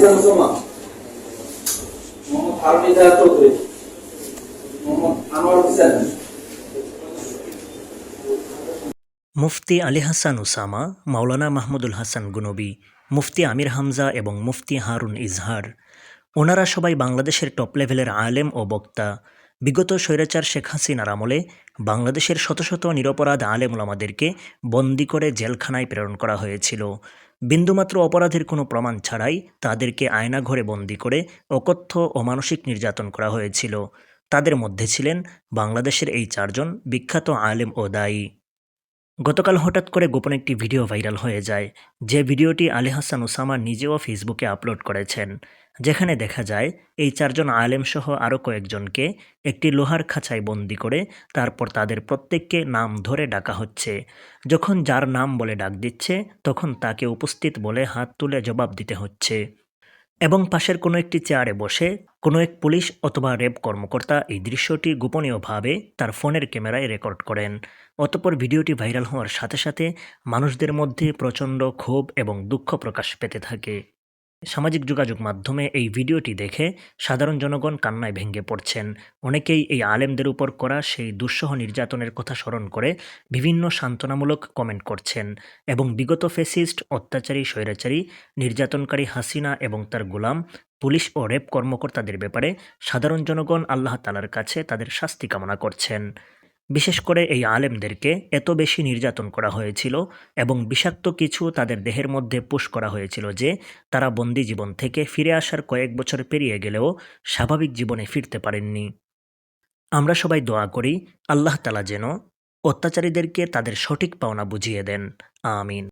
শামসুমা মোহাম্মদ হারুন ইজাহার চৌধুরী। মোহাম্মদ আনোয়ার হোসেন। মুফতি আলী হাসান উসামা, মাওলানা মাহমুদুল হাসান গুনবি, মুফতি আমির হামজা এবং মুফতি হারুন ইজহার। ওনারা সবাই বাংলাদেশের টপ লেভেলের আলেম ও বক্তা। বিগত স্বৈরাচার শেখ হাসিনার আমলে বাংলাদেশের শত শত নিরপরাধ আলেম ওলামাদেরকে বন্দি করে জেলখানায় প্রেরণ করা হয়েছিল। বিন্দুমাত্র অপরাধের কোনো প্রমাণ ছাড়াই তাদেরকে আয়নাঘরে বন্দি করে অকথ্য ও মানসিক নির্যাতন করা হয়েছিল। তাদের মধ্যে ছিলেন বাংলাদেশের এই চারজন বিখ্যাত আলেম ও দায়ী। গতকাল হঠাৎ করে গোপন একটি ভিডিও ভাইরাল হয়ে যায়, যে ভিডিওটি আলী হাসান ওসামা নিজেও ফেসবুকে আপলোড করেছেন। যেখানে দেখা যায়, এই চারজন আলেম সহ আরও কয়েকজনকে একটি লোহার খাঁচায় বন্দি করে তারপর তাদের প্রত্যেককে নাম ধরে ডাকা হচ্ছে। যখন যার নাম বলে ডাক দিচ্ছে, তখন তাকে উপস্থিত বলে হাত তুলে জবাব দিতে হচ্ছে। এবং পাশের কোনো একটি চেয়ারে বসে কোনো এক পুলিশ অথবা র্যাব কর্মকর্তা এই দৃশ্যটি গোপনীয়ভাবে তার ফোনের ক্যামেরায় রেকর্ড করেন। অতপর ভিডিওটি ভাইরাল হওয়ার সাথে সাথে মানুষদের মধ্যে প্রচণ্ড ক্ষোভ এবং দুঃখ প্রকাশ পেতে থাকে। সামাজিক যোগাযোগ মাধ্যমে এই ভিডিওটি দেখে সাধারণ জনগণ কান্নায় ভেঙে পড়ছেন। অনেকেই এই আলেমদের উপর করা সেই দুঃসহ নির্যাতনের কথা স্মরণ করে বিভিন্ন সান্ত্বনামূলক কমেন্ট করছেন এবং বিগত ফেসিস্ট, অত্যাচারী, স্বৈরাচারী, নির্যাতনকারী হাসিনা এবং তার গোলাম, পুলিশ ও রেপ কর্মকর্তাদের ব্যাপারে সাধারণ জনগণ আল্লাহ তালার কাছে তাদের শাস্তি কামনা করছেন। বিশেষ করে এই আলেমদেরকে এত বেশি নির্যাতন করা হয়েছিল এবং বিষাক্ত কিছু তাদের দেহের মধ্যে পুশ করা হয়েছিল যে তারা বন্দি জীবন থেকে ফিরে আসার কয়েক বছর পেরিয়ে গেলেও স্বাভাবিক জীবনে ফিরতে পারেননি। আমরা সবাই দোয়া করি, আল্লাহ তালা যেন অত্যাচারীদেরকে তাদের সঠিক পাওনা বুঝিয়ে দেন। আমিন।